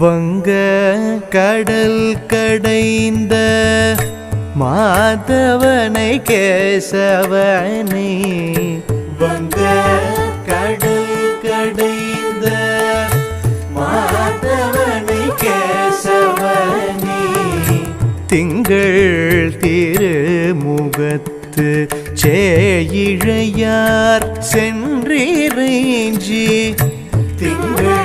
வங்க கடல் கடைந்த மாதவனை கேசவனே வங்க கடல் கடைந்த மாதவனை கேசவனே திங்கள் திரு முகத்து சேயிழையார் சென்றிரேஞ்சி திங்கள்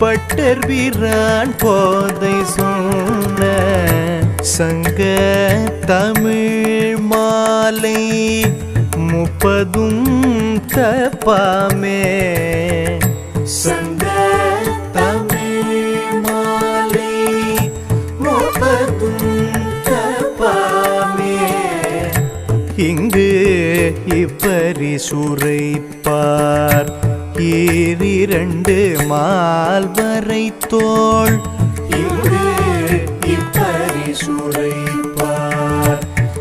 பட்டர் வீரான் போதை சொன்ன சங்க தமிழ் மாலை முப்பதும் தப்பாமே சங்க தமிழ் மாலை முப்பதும் தப்பாமே ஏரிரண்டு மால் வரை தோல் செங்கன்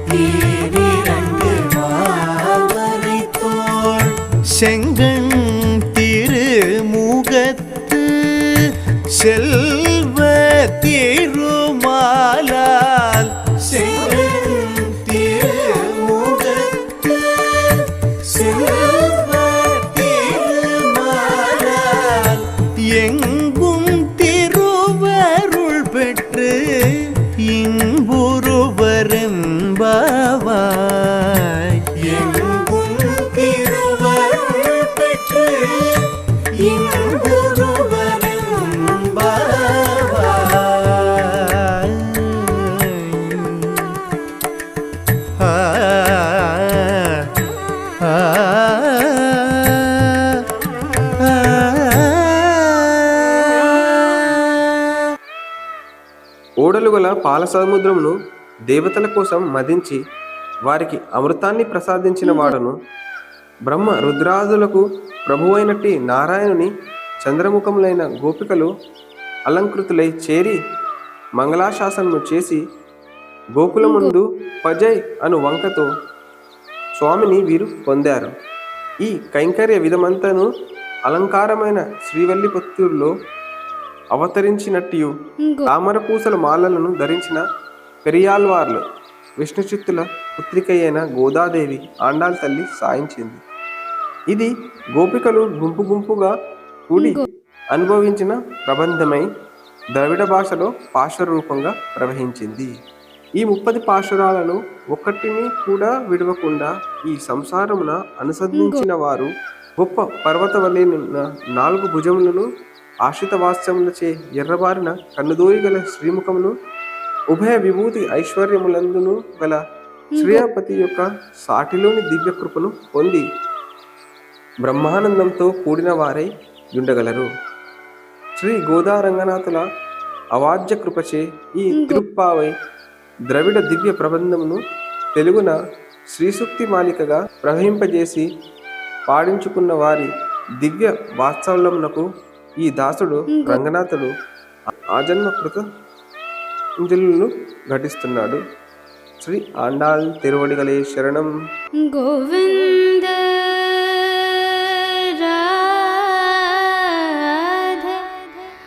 ஈரிரண்டு மால்வரை திருமுகத்து செல் இன்புருவரும்பாவாய் எங்கும் திருவருள் பெற்று இன்பு ఓడలు గల పాల సముద్రమును దేవతల కోసం మదించి వారికి అమృతాన్ని ప్రసాదించిన వాడను బ్రహ్మ రుద్రాదులకు ప్రభువైనట్టి నారాయణుని చంద్రముఖములైన గోపికలు అలంకృతులై చేరి మంగళాశాసనము చేసి గోకుల ముందు పజయ్ అను వంకతో స్వామిని వీరు పొందారు ఈ కైంకర్య విధమంతను అలంకారమైన శ్రీవల్లిపుత్తూరులో అవతరించినట్టు తామర పూసల మాలలను ధరించిన పెరియాల్వార్లు విష్ణుచిత్తుల పుత్రికయైన గోదాదేవి ఆండాల్ తల్లి సాయించింది ఇది గోపికలు గుంపు గుంపుగా కూడి అనుభవించిన ప్రబంధమై ద్రవిడ భాషలో పాశ్వరూపంగా ప్రవహించింది ఈ ముప్పది పాశ్వరాలను ఒక్కటిని కూడా విడవకుండా ఈ సంసారమున అనుసంధించిన వారు గొప్ప పర్వత వలెనున్న నాలుగు భుజములను ఆశ్రిత వాస్యములచే ఎర్రబారిన కన్నుదోయి గల శ్రీముఖమును ఉభయ విభూతి ఐశ్వర్యములందును గల శ్రీయాపతి యొక్క సాటిలోని కృపను పొంది బ్రహ్మానందంతో కూడిన వారై ఉండగలరు శ్రీ గోదా రంగనాథుల అవాజ్య కృపచే ఈ తిరుప్పావై ద్రవిడ దివ్య ప్రబంధమును తెలుగున శ్రీసూక్తి మాలికగా ప్రవహింపజేసి పాడించుకున్న వారి దివ్య వాత్సవ్యమునకు ఈ దాసుడు రంగనాథుడు ఆజన్మ కృతజ్ఞతలను ఘటిస్తున్నాడు శ్రీ ఆండాల్ తిరువడిగలే శరణం గోవింద్